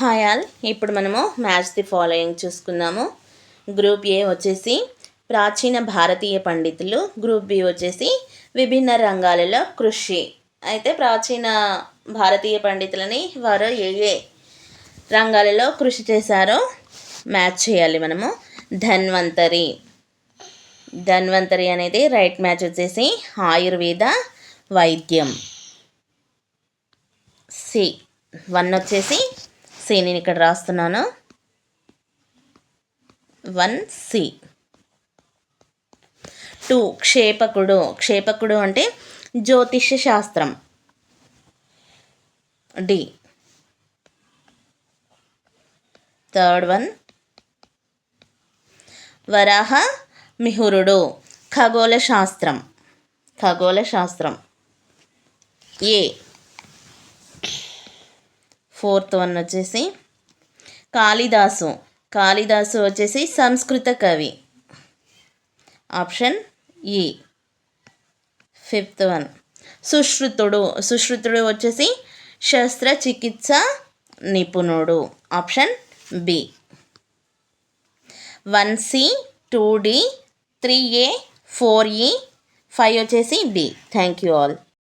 Hi all ఇప్పుడు మనము match the following చూసుకుందాము. గ్రూప్ ఏ వచ్చేసి ప్రాచీన భారతీయ పండితులు. గ్రూప్ బి వచ్చేసి విభిన్న రంగాలలో కృషి. అయితే ప్రాచీన భారతీయ పండితులని వారు ఏ ఏ రంగాలలో కృషి చేశారో మ్యాచ్ చేయాలి మనము. ధన్వంతరి. ధన్వంతరి అనేది రైట్ మ్యాచ్ వచ్చేసి ఆయుర్వేద వైద్యం. సి వన్ వచ్చేసి సి నేను ఇక్కడ రాస్తున్నాను. One C. టూ క్షేపకుడు. క్షేపకుడు అంటే జ్యోతిష్య శాస్త్రం. డి. Third one. వరాహ మిహురుడు. ఖగోళ శాస్త్రం. ఖగోళ శాస్త్రం. ఏ. ఫోర్త్ వన్ వచ్చేసి కాళిదాసు. కాళిదాసు వచ్చేసి సంస్కృత కవి. ఆప్షన్ ఈ ఫిఫ్త్ వన్. సుశ్రుతుడు. సుశ్రుతుడు వచ్చేసి శస్త్రచికిత్స నిపుణుడు. Option B. One C two D three A four E five వచ్చేసి బి థ్యాంక్ యూ ఆల్.